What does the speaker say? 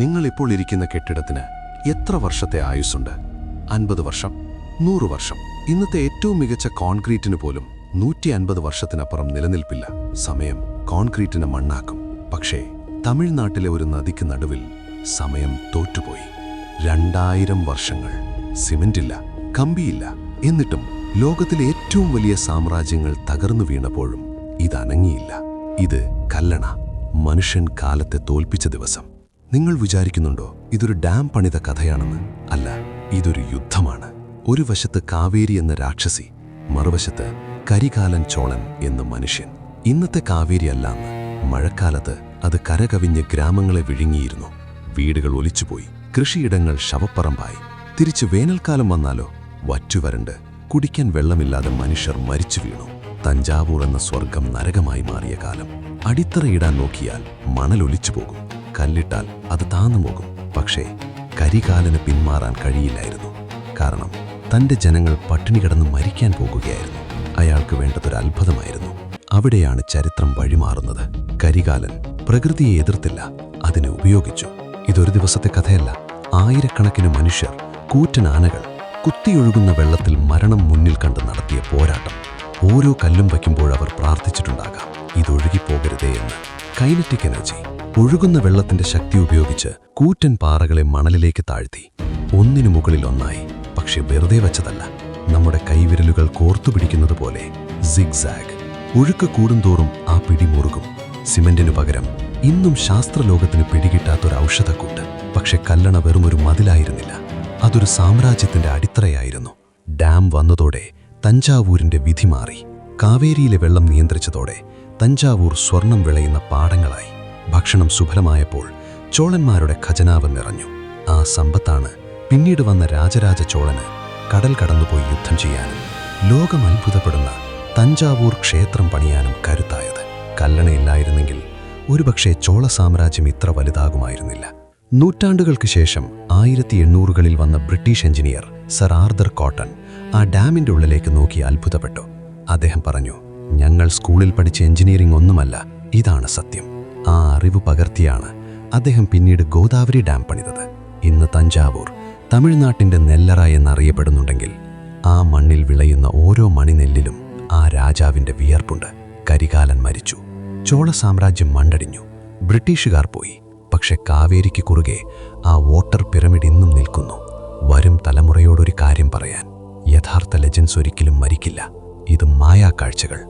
നിങ്ങൾ ഇപ്പോൾ ഇരിക്കുന്ന കെട്ടിടത്തിന് എത്ര വർഷത്തെ ആയുസ്സുണ്ട്? അൻപത് വർഷം നൂറ് വർഷം. ഇന്നത്തെ ഏറ്റവും മികച്ച കോൺക്രീറ്റിന് പോലും നൂറ്റി അൻപത് വർഷത്തിനപ്പുറം നിലനിൽപ്പില്ല. സമയം കോൺക്രീറ്റിനെ മണ്ണാക്കും. പക്ഷേ തമിഴ്നാട്ടിലെ ഒരു നദിക്ക് നടുവിൽ സമയം തോറ്റുപോയി. രണ്ടായിരം വർഷങ്ങൾ. സിമെന്റില്ല കമ്പിയില്ല. എന്നിട്ടും ലോകത്തിലെ ഏറ്റവും വലിയ സാമ്രാജ്യങ്ങൾ തകർന്നു വീണപ്പോഴും ഇതനങ്ങിയില്ല. ഇത് കല്ലണ മനുഷ്യൻ കാലത്തെ തോൽപ്പിച്ച ദിവസം. നിങ്ങൾ വിചാരിക്കുന്നുണ്ടോ ഇതൊരു ഡാം പണിത കഥയാണെന്ന്? അല്ല ഇതൊരു യുദ്ധമാണ്. ഒരു വശത്ത് കാവേരി എന്ന രാക്ഷസി മറുവശത്ത് കരികാലൻ ചോളൻ എന്ന മനുഷ്യൻ. ഇന്നത്തെ കാവേരി അല്ലാന്ന് മഴക്കാലത്ത് അത് കരകവിഞ്ഞ് ഗ്രാമങ്ങളെ വിഴുങ്ങിയിരുന്നു. വീടുകൾ ഒലിച്ചുപോയി കൃഷിയിടങ്ങൾ ശവപ്പറമ്പായി. തിരിച്ച് വേനൽക്കാലം വന്നാലോ വറ്റുവരണ്ട് കുടിക്കാൻ വെള്ളമില്ലാതെ മനുഷ്യർ മരിച്ചു വീണു. തഞ്ചാവൂർ എന്ന സ്വർഗം നരകമായി മാറിയ കാലം. അടിത്തറയിടാൻ നോക്കിയാൽ മണലൊലിച്ചു പോകും കല്ലിട്ടാൽ അത് താന്നു പോകും. പക്ഷേ കരികാലന് പിന്മാറാൻ കഴിയില്ലായിരുന്നു. കാരണം തന്റെ ജനങ്ങൾ പട്ടിണി കിടന്ന് മരിക്കാൻ പോകുകയായിരുന്നു. അയാൾക്ക് വേണ്ടതൊരു അത്ഭുതമായിരുന്നു. അവിടെയാണ് ചരിത്രം വഴിമാറുന്നത്. കരികാലൻ പ്രകൃതിയെ എതിർത്തില്ല അതിനെ ഉപയോഗിച്ചു. ഇതൊരു ദിവസത്തെ കഥയല്ല. ആയിരക്കണക്കിന് മനുഷ്യർ കൂറ്റൻ ആനകൾ കുത്തിയൊഴുകുന്ന വെള്ളത്തിൽ മരണം മുന്നിൽ കണ്ട് നടത്തിയ പോരാട്ടം. ഓരോ കല്ലും വയ്ക്കുമ്പോൾ അവർ പ്രാർത്ഥിച്ചിട്ടുണ്ടാകാം. ഇതൊഴുകിപ്പോകരുതേ എന്ന്. Kinetic energy. ഒഴുകുന്ന വെള്ളത്തിന്റെ ശക്തി ഉപയോഗിച്ച് കൂറ്റൻ പാറകളെ മണലിലേക്ക് താഴ്ത്തി. ഒന്നിനു മുകളിൽ ഒന്നായി. പക്ഷെ വെറുതെ വച്ചതല്ല. നമ്മുടെ കൈവിരലുകൾ കോർത്തുപിടിക്കുന്നത് പോലെ സിഗ്സാഗ്. ഒഴുക്ക് കൂടുന്തോറും ആ പിടി മുറുകും. സിമെന്റിനു പകരം ഇന്നും ശാസ്ത്രലോകത്തിന് പിടികിട്ടാത്തൊരു ഔഷധക്കൂട്ട് പക്ഷെ കല്ലണ വെറുമൊരു മതിലായിരുന്നില്ല. അതൊരു സാമ്രാജ്യത്തിന്റെ അടിത്തറയായിരുന്നു. ഡാം വന്നതോടെ തഞ്ചാവൂരിന്റെ വിധി മാറി. കാവേരിയിലെ വെള്ളം നിയന്ത്രിച്ചതോടെ തഞ്ചാവൂർ സ്വർണം വിളയുന്ന പാടങ്ങളായി. ഭക്ഷണം സുഫലമായപ്പോൾ ചോളന്മാരുടെ ഖജനാവ് നിറഞ്ഞു. ആ സമ്പത്താണ് പിന്നീട് വന്ന രാജരാജ ചോളന് കടൽ കടന്നുപോയി യുദ്ധം ചെയ്യാനും ലോകം അത്ഭുതപ്പെടുന്ന തഞ്ചാവൂർ ക്ഷേത്രം പണിയാനും കരുത്തായത്. കല്ലണയില്ലായിരുന്നെങ്കിൽ ഒരുപക്ഷെ ചോള സാമ്രാജ്യം ഇത്ര വലുതാകുമായിരുന്നില്ല. നൂറ്റാണ്ടുകൾക്ക് ശേഷം ആയിരത്തി എണ്ണൂറുകളിൽ വന്ന British engineer sir Arthur Cotton ആ ഡാമിന്റെ ഉള്ളിലേക്ക് നോക്കി അത്ഭുതപ്പെട്ടു. അദ്ദേഹം പറഞ്ഞു ഞങ്ങൾ സ്കൂളിൽ പഠിച്ച എഞ്ചിനീയറിംഗ് ഒന്നുമല്ല ഇതാണ് സത്യം. ആ അറിവ് പകർത്തിയാണ് അദ്ദേഹം പിന്നീട് ഗോദാവരി ഡാം പണിതത്. ഇന്ന് തഞ്ചാവൂർ തമിഴ്നാട്ടിന്റെ നെല്ലറ എന്നറിയപ്പെടുന്നുണ്ടെങ്കിൽ ആ മണ്ണിൽ വിളയുന്ന ഓരോ മണിനെല്ലിലും ആ രാജാവിന്റെ വിയർപ്പുണ്ട്. കരികാലൻ മരിച്ചു. ചോള സാമ്രാജ്യം മണ്ടടിഞ്ഞു. ബ്രിട്ടീഷുകാർ പോയി. പക്ഷെ കാവേരിക്ക് കുറുകെ ആ വോട്ടർ പിരമിഡ് ഇന്നും നിൽക്കുന്നു. വരും തലമുറയോടൊരു കാര്യം പറയാൻ. യഥാർത്ഥ ലെജൻസ് ഒരിക്കലും മരിക്കില്ല. ഇത് മായാക്കാഴ്ചകൾ